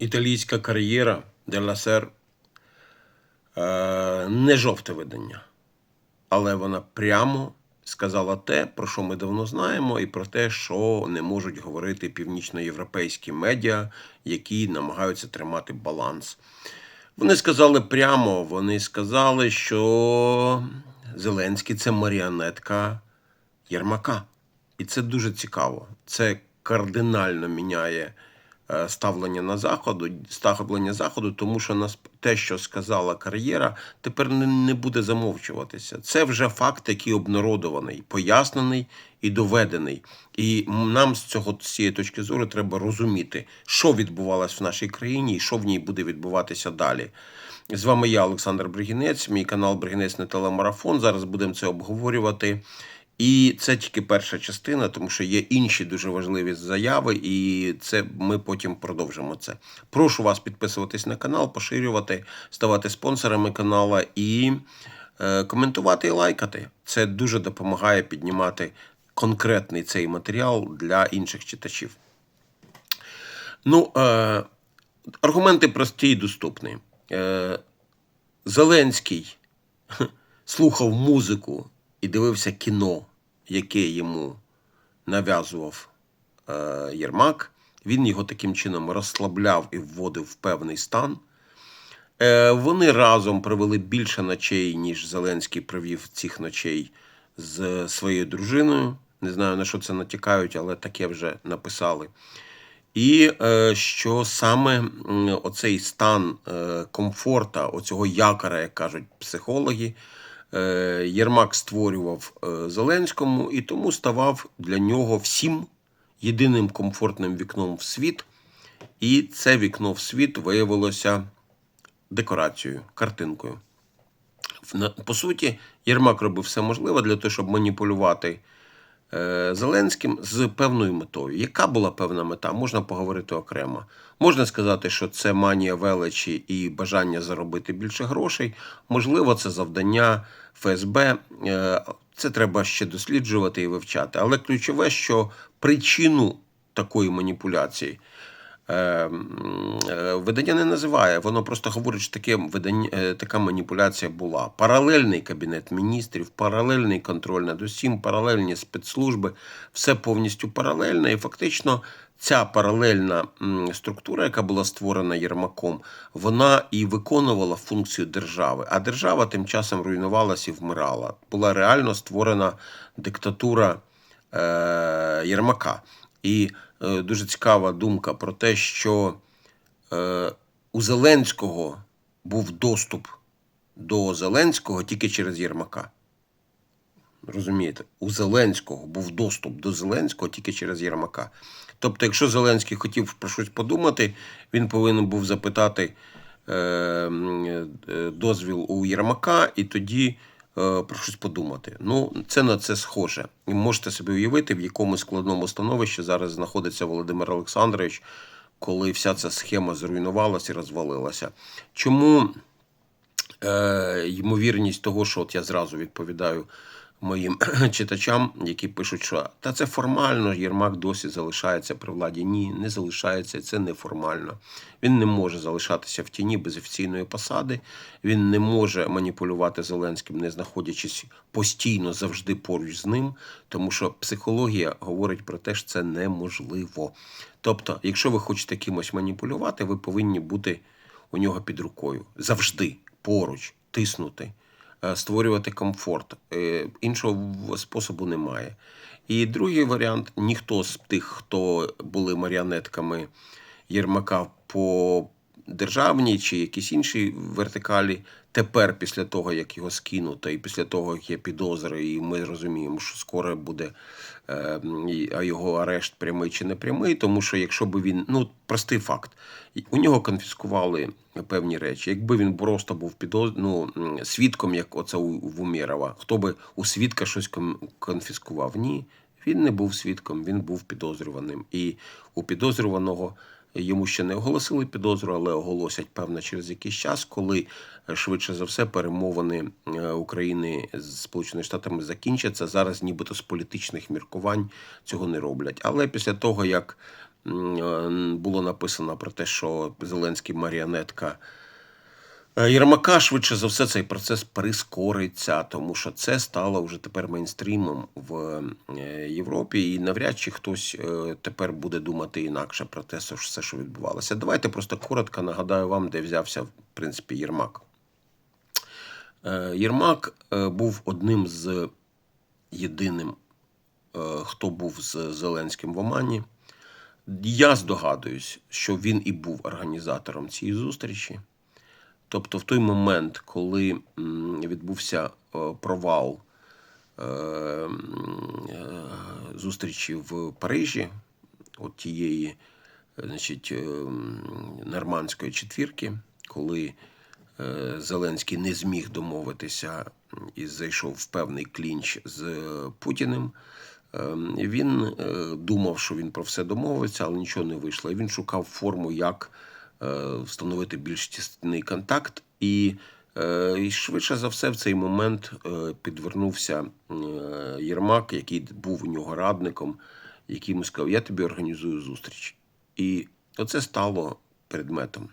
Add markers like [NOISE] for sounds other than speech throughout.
італійська кар'єра Делла Сер е, не жовте видання, але вона прямо сказала те, про що ми давно знаємо, і про те, що не можуть говорити північноєвропейські медіа, які намагаються тримати баланс. Вони сказали прямо, вони сказали, що Зеленський це маріонетка Єрмака. І це дуже цікаво. Це кардинально міняє ставлення на заходу, ставлення заходу, тому що нас те, що сказала кар'єра, тепер не, не буде замовчуватися. Це вже факт, який обнародований, пояснений і доведений. І нам з цього з цієї точки зору треба розуміти, що відбувалось в нашій країні і що в ній буде відбуватися далі. З вами я, Олександр Бригінець, мій канал Бригінець на телемарафон. Зараз будемо це обговорювати. І це тільки перша частина, тому що є інші дуже важливі заяви, і це ми потім продовжимо це. Прошу вас підписуватись на канал, поширювати, ставати спонсорами канала і е, коментувати і лайкати. Це дуже допомагає піднімати конкретний цей матеріал для інших читачів. Ну, е, аргументи прості і доступні. Е, Зеленський [LAUGHS] слухав музику і дивився кіно, яке йому нав'язував е, Єрмак. Він його таким чином розслабляв і вводив в певний стан. Е, вони разом провели більше ночей, ніж Зеленський провів цих ночей з своєю дружиною. Не знаю, на що це натякають, але таке вже написали. І е, що саме оцей стан комфорта, оцього якора, як кажуть психологи, Єрмак створював е, Зеленському і тому ставав для нього всім єдиним комфортним вікном в світ. І це вікно в світ виявилося декорацією, картинкою. По суті, Єрмак робив все можливе для того, щоб маніпулювати е, Зеленським з певною метою. Яка була певна мета? Можна поговорити окремо. Можна сказати, що це манія величі і бажання заробити більше грошей. Можливо, це завдання ФСБ. Е, Це треба ще досліджувати і вивчати. Але ключове, що причину такої маніпуляції е, е, видання не називає. Воно просто говорить, що таке видання, е, така маніпуляція була. Паралельний кабінет міністрів, паралельний контроль над усім, паралельні спецслужби, все повністю паралельне. І фактично ця паралельна структура, яка була створена Єрмаком, вона і виконувала функцію держави. А держава тим часом руйнувалася і вмирала. Була реально створена диктатура е, Єрмака. І е, дуже цікава думка про те, що е, у Зеленського був доступ до Зеленського тільки через Єрмака. Розумієте, у Зеленського був доступ до Зеленського тільки через Єрмака. Тобто, якщо Зеленський хотів про щось подумати, він повинен був запитати е, е, дозвіл у Єрмака і тоді е, про щось подумати. Ну, це на це схоже. І можете собі уявити, в якому складному становищі зараз знаходиться Володимир Олександрович, коли вся ця схема зруйнувалася і розвалилася. Чому е, ймовірність того, що от я зразу відповідаю моїм [CLEARS THROAT] читачам, які пишуть, що та це формально, Єрмак досі залишається при владі. Ні, не залишається, це неформально. Він не може залишатися в тіні без офіційної посади. Він не може маніпулювати Зеленським, не знаходячись постійно завжди поруч з ним, тому що психологія говорить про те, що це неможливо. Тобто, якщо ви хочете кимось маніпулювати, ви повинні бути у нього під рукою завжди поруч, тиснути, створювати комфорт. Е, Іншого способу немає. І другий варіант: ніхто з тих, хто були маріонетками Єрмака по державній чи якійсь іншій вертикалі, тепер, після того, як його скинуто, і після того, як є підозри, і ми розуміємо, що скоро буде е, його арешт прямий чи не прямий, тому що якщо би він, ну простий факт, у нього конфіскували певні речі. Якби він просто був підоз... ну, свідком, як оце у в Умєрова, хто би у свідка щось конфіскував? Ні. Він не був свідком, він був підозрюваним. І у підозрюваного йому ще не оголосили підозру, але оголосять певно через якийсь час, коли е, швидше за все перемовини е, України з Сполученими Штатами закінчаться. Зараз, нібито з політичних міркувань цього не роблять. Але після того, як е, було написано про те, що Зеленський маріонетка Єрмака швидше за все цей процес прискориться, тому що це стало вже тепер мейнстрімом в е, Європі, і навряд чи хтось е, тепер буде думати інакше про те, що все, що відбувалося. Давайте просто коротко нагадаю вам, де взявся в принципі Єрмак. Е, Єрмак е, був одним з єдиним, е, хто був з Зеленським в Омані. Я здогадуюсь, що він і був організатором цієї зустрічі. Тобто, в той момент, коли відбувся е, провал е, е, зустрічі в Парижі, от тієї, значить, нормандської четвірки, коли Зеленський не зміг домовитися і зайшов в певний клінч з Путіним. Він думав, що він про все домовиться, але нічого не вийшло. Він шукав форму, як встановити більш тісний контакт. І, е, і швидше за все в цей момент е, підвернувся е, Єрмак, який був у нього радником, який йому сказав: Я тобі організую зустріч. І оце стало предметом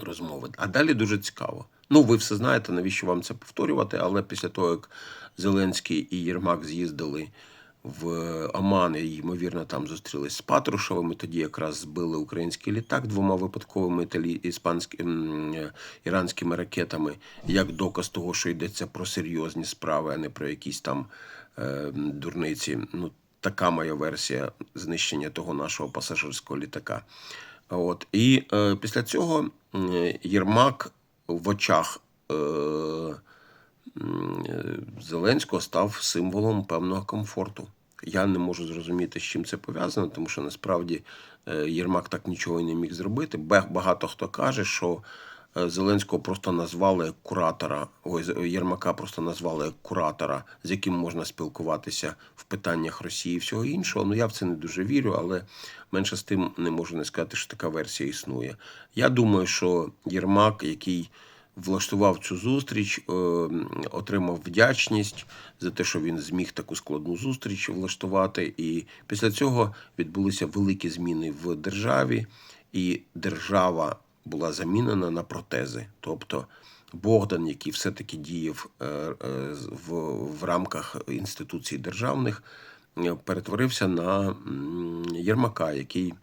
розмови. А далі дуже цікаво. Ну, ви все знаєте, навіщо вам це повторювати, але після того, як Зеленський і Єрмак з'їздили в Оман ймовірно, там зустрілись з Патрушевими, тоді якраз збили український літак двома випадковими італі... іспанськими іранськими ракетами, як доказ того, що йдеться про серйозні справи, а не про якісь там е, дурниці. Ну, така моя версія знищення того нашого пасажирського літака. От. І е, після цього Єрмак в очах е, Зеленського став символом певного комфорту. Я не можу зрозуміти, з чим це пов'язано, тому що насправді е, Єрмак так нічого і не міг зробити. Багато хто каже, що е, Зеленського просто назвали куратора, ой, Єрмака просто назвали куратора, з яким можна спілкуватися в питаннях Росії і всього іншого. Ну я в це не дуже вірю, але менше з тим не можу не сказати, що така версія існує. Я думаю, що Єрмак, який влаштував цю зустріч, е, отримав вдячність за те, що він зміг таку складну зустріч влаштувати. І після цього відбулися великі зміни в державі, і держава була замінена на протези. Тобто Богдан, який все-таки діяв е, е, в, в рамках інституцій державних, перетворився на Єрмака, який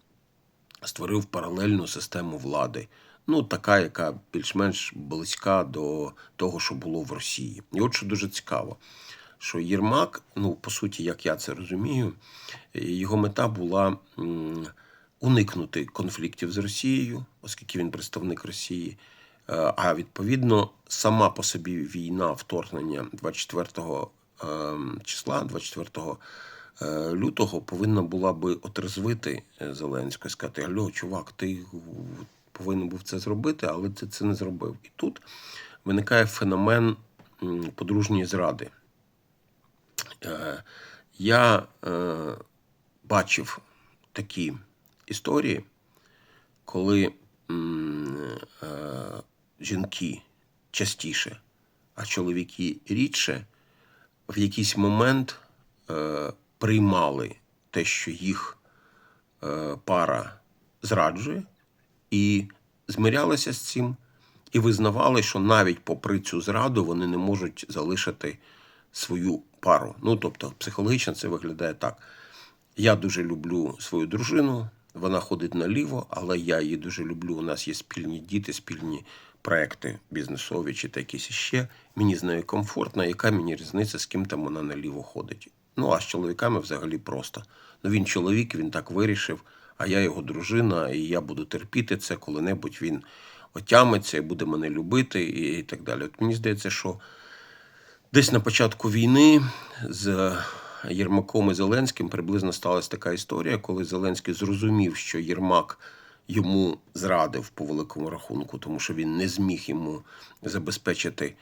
створив паралельну систему влади. Ну, така, яка більш-менш близька до того, що було в Росії. І от що дуже цікаво, що Єрмак, ну, по суті, як я це розумію, його мета була уникнути конфліктів з Росією, оскільки він представник Росії. Е, А відповідно, сама по собі війна, вторгнення 24 ем, числа, 24 е, лютого, повинна була би отрезвити е, Зеленського і сказати: Альо, чувак, ти повинен був це зробити, але ти це не зробив. І тут виникає феномен подружньої зради. Е, Я е, бачив такі історії, коли е, жінки частіше, а чоловіки рідше, в якийсь момент приймали те, що їх пара зраджує, і змирялися з цим, і визнавали, що навіть попри цю зраду вони не можуть залишити свою пару. Ну тобто, психологічно це виглядає так. Я дуже люблю свою дружину, вона ходить наліво, але я її дуже люблю. У нас є спільні діти, спільні проекти бізнесові чи та якісь іще. Мені з нею комфортно, яка мені різниця, з ким там вона наліво ходить. Ну а з чоловіками взагалі просто. Ну він чоловік, він так вирішив, а я його дружина, і я буду терпіти це, коли-небудь він отямиться і буде мене любити, і, так далі. От мені здається, що Десь на початку війни з Єрмаком і Зеленським приблизно сталася така історія, коли Зеленський зрозумів, що Єрмак йому зрадив по великому рахунку, тому що він не зміг йому забезпечити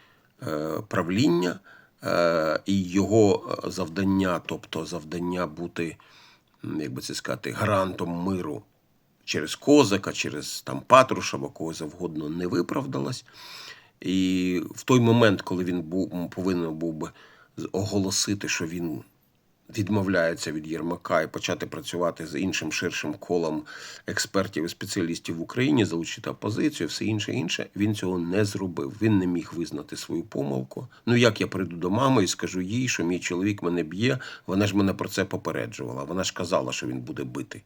е, правління, е, і його завдання, тобто завдання бути, як би це сказати, гарантом миру через Козака, через там Патрушева, кого завгодно, не виправдалась. І в той момент, коли він був повинен був би оголосити, що він відмовляється від Єрмака і почати працювати з іншим ширшим колом експертів і спеціалістів в Україні, залучити опозицію, все інше інше. Він цього не зробив. Він не міг визнати свою помилку. Ну як я прийду до мами і скажу їй, що мій чоловік мене б'є, вона ж мене про це попереджувала. Вона ж казала, що він буде бити.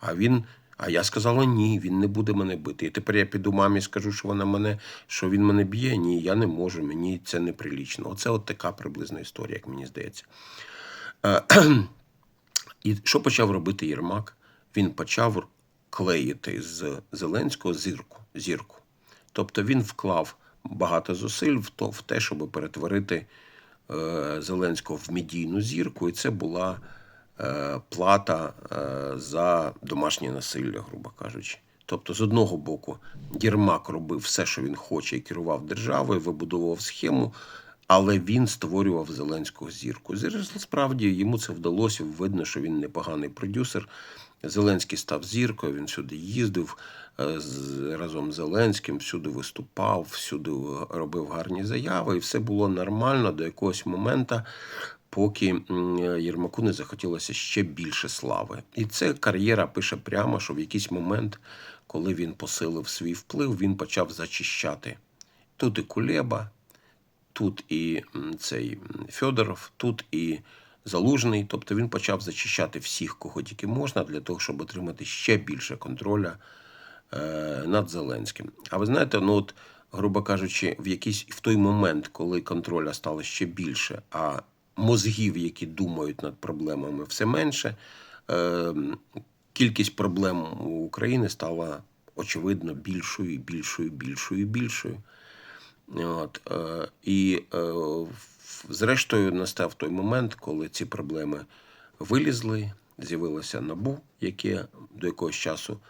А він. А я сказала ні, він не буде мене бити. І тепер я піду мамі і скажу, що вона мене, що він мене б'є. Ні, я не можу, мені це неприлічно. Оце от така приблизна історія, як мені здається. Е, [CLEARS THROAT] І що почав робити Єрмак? Він почав клеїти з Зеленського зірку. зірку. Тобто він вклав багато зусиль в, те, щоб перетворити е, Зеленського в медійну зірку, і це була е, плата за домашнє насилля, грубо кажучи. Тобто, з одного боку, Єрмак робив все, що він хоче, і керував державою, вибудовував схему, але він створював Зеленського зірку. Справді йому це вдалося. Видно, що він непоганий продюсер. Зеленський став зіркою, він сюди їздив е, разом з Зеленським, всюди виступав, всюди робив гарні заяви, і все було нормально до якогось моменту, поки Єрмаку не захотілося ще більше слави. І це кар'єра пише прямо, що в якийсь момент, коли він посилив свій вплив, він почав зачищати. Тут і Кулеба, тут і цей Федоров, тут і Залужний. Тобто він почав зачищати всіх, кого тільки можна, для того, щоб отримати ще більше контроля е, над Зеленським. А ви знаєте, ну от, грубо кажучи, в якийсь в той момент, коли контроля стало ще більше, а мозгів, які думають над проблемами, все менше, е, кількість проблем у України стала очевидно більшою, більшою, більшою, більшою. От, е, і е, зрештою настав той момент, коли ці проблеми вилізли, з'явилося набу, яке до якогось часу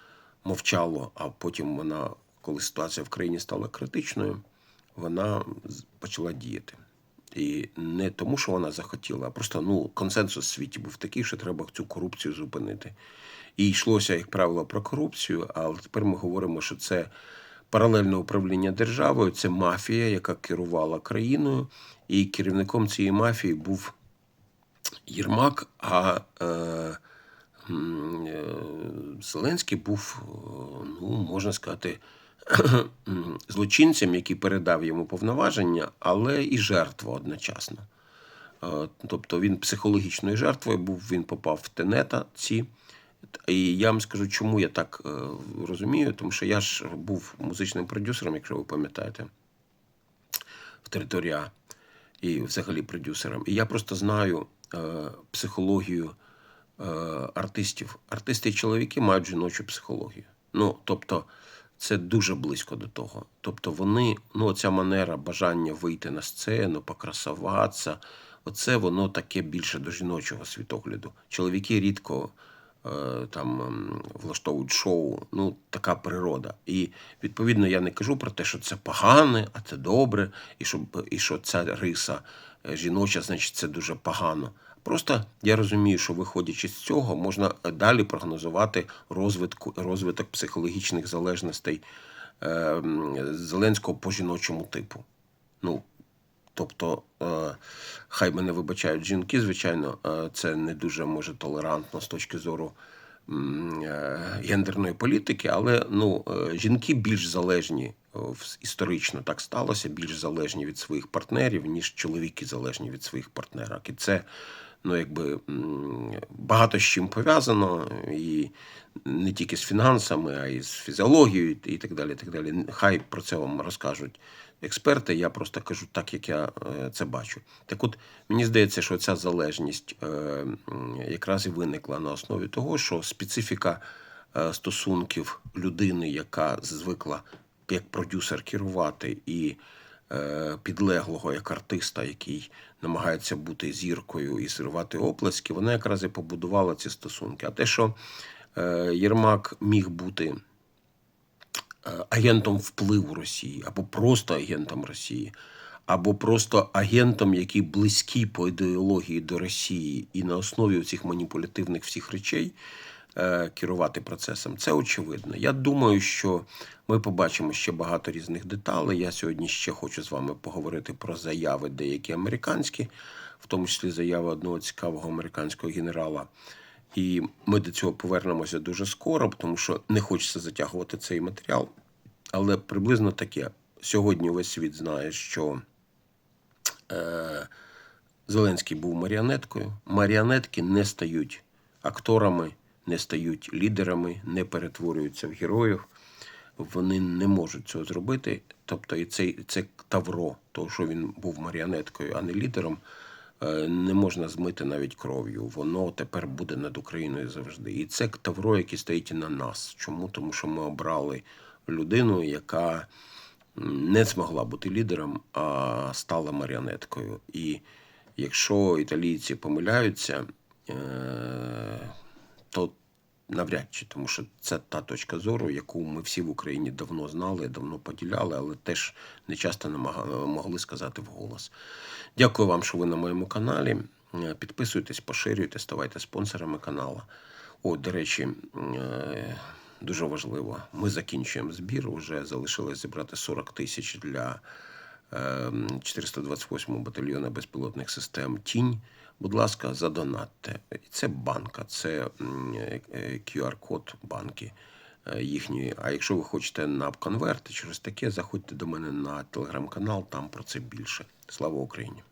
мовчало, а потім вона, коли ситуація в країні стала критичною, вона почала діяти. І не тому, що вона захотіла, а просто ну, консенсус в світі був такий, що треба цю корупцію зупинити. І йшлося, як правило, про корупцію, але тепер ми говоримо, що це паралельне управління державою, це мафія, яка керувала країною, і керівником цієї мафії був Єрмак, а е, е, Зеленський був, е, ну, можна сказати, [CLEARS THROAT] злочинцем, який передав йому повноваження, але і жертва одночасно. Е, Тобто він психологічною жертвою був, він попав в тенета ці. І я вам скажу, чому я так е, розумію, тому що я ж був музичним продюсером, якщо ви пам'ятаєте, в території А і взагалі продюсером. І я просто знаю е, психологію е, артистів. Артисти і чоловіки мають жіночу психологію. Ну, тобто, це дуже близько до того. Тобто, вони, ну, ця манера бажання вийти на сцену, покрасуватися, оце воно таке більше до жіночого світогляду. Чоловіки рідко там ем, влаштовують шоу, ну, така природа. І відповідно я не кажу про те, що це погане, а це добре, і що, і що ця риса е, жіноча, значить, це дуже погано. Просто я розумію, що виходячи з цього, можна далі прогнозувати розвитку, розвиток психологічних залежностей е, Зеленського по жіночому типу. Ну, Тобто, е, хай мене вибачають жінки, звичайно, е, це не дуже може толерантно з точки зору е, гендерної політики, але ну, жінки більш залежні історично так сталося, більш залежні від своїх партнерів, ніж чоловіки залежні від своїх партнерок. І це ну, якби багато з чим пов'язано, і не тільки з фінансами, а й з фізіологією і так далі. Так далі. Хай про це вам розкажуть експерти. Я просто кажу так, як я е, це бачу. Так от мені здається, що ця залежність е, якраз і виникла на основі того, що специфіка е, стосунків людини, яка звикла як продюсер керувати, і підлеглого як артиста, який намагається бути зіркою і зривати оплески, вона якраз і побудувала ці стосунки. А те, що е, Єрмак міг бути е, агентом впливу Росії, або просто агентом Росії, або просто агентом, який близький по ідеології до Росії, і на основі цих маніпулятивних всіх речей е, керувати процесом. Це очевидно. Я думаю, що ми побачимо ще багато різних деталей. Я сьогодні ще хочу з вами поговорити про заяви деякі американські в тому числі заяви одного цікавого американського генерала. І ми до цього повернемося дуже скоро, тому що не хочеться затягувати цей матеріал. Але приблизно таке. Сьогодні весь світ знає, що е, Зеленський був маріонеткою. Маріонетки не стають акторами, не стають лідерами, не перетворюються в героїв. Вони не можуть цього зробити. Тобто, і це, це тавро, того, що він був маріонеткою, а не лідером, е, не можна змити навіть кров'ю. Воно тепер буде над Україною завжди. І це тавро, яке стоїть і на нас. Чому? Тому що ми обрали людину, яка не змогла бути лідером, а стала маріонеткою. І якщо італійці помиляються, е, навряд чи, тому що це та точка зору, яку ми всі в Україні давно знали, давно поділяли, але теж не часто могли сказати вголос. Дякую вам, що ви на моєму каналі. Е, Підписуйтесь, поширюйте, ставайте спонсорами каналу. О, до речі, е, дуже важливо. Ми закінчуємо збір. Уже залишилось зібрати 40 тисяч для е, 428 батальйону безпілотних систем Тінь. Будь ласка, задонатьте. Це банка, це QR-код банки е, їхньої. А якщо ви хочете на конверти, через таке, заходьте до мене на телеграм-канал, там про це більше. Слава Україні!